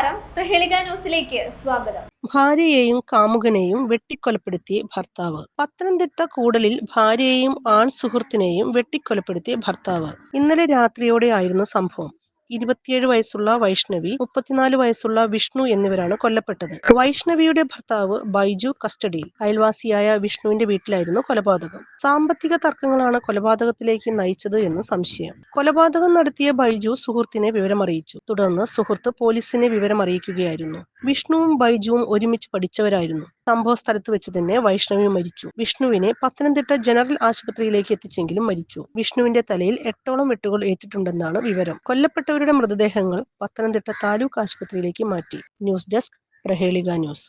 നമസ്കാരം. പ്രഹേളിക ന്യൂസിലേക്ക് സ്വാഗതം. ഭാര്യയെയും കാമുകനെയും വെട്ടിക്കൊലപ്പെടുത്തിയ ഭർത്താവ്. പത്തനംതിട്ട കൂടലിൽ ഭാര്യയെയും ആൺ സുഹൃത്തിനെയും വെട്ടിക്കൊലപ്പെടുത്തിയ ഭർത്താവ്. ഇന്നലെ രാത്രിയോടെ ആയിരുന്നു സംഭവം. ഇരുപത്തിയേഴ് വയസ്സുള്ള വൈഷ്ണവി മുപ്പത്തിനാല് വയസ്സുള്ള വിഷ്ണു എന്നിവരാണ് കൊല്ലപ്പെട്ടത്. വൈഷ്ണവിയുടെ ഭർത്താവ് ബൈജു കസ്റ്റഡിയിൽ അയൽവാസിയായ വിഷ്ണുവിന്റെ വീട്ടിലായിരുന്നു കൊലപാതകം. സാമ്പത്തിക തർക്കങ്ങളാണ് കൊലപാതകത്തിലേക്ക് നയിച്ചത് എന്ന് സംശയം. കൊലപാതകം നടത്തിയ ബൈജു സുഹൃത്തിനെ വിവരമറിയിച്ചു. തുടർന്ന് സുഹൃത്ത് പോലീസിനെ വിവരമറിയിക്കുകയായിരുന്നു. വിഷ്ണുവും ബൈജുവും ഒരുമിച്ച് പഠിച്ചവരായിരുന്നു. സംഭവ സ്ഥലത്ത് വെച്ച് തന്നെ വൈഷ്ണവി മരിച്ചു. വിഷ്ണുവിനെ പത്തനംതിട്ട ജനറൽ ആശുപത്രിയിലേക്ക് എത്തിച്ചെങ്കിലും മരിച്ചു. വിഷ്ണുവിന്റെ തലയിൽ എട്ടോളം വെട്ടുകൾ ഏറ്റിട്ടുണ്ടെന്നാണ് വിവരം. കൊല്ലപ്പെട്ടവരുടെ മൃതദേഹങ്ങൾ പത്തനംതിട്ട താലൂക്ക് ആശുപത്രിയിലേക്ക് മാറ്റി. News desk Prahelika news.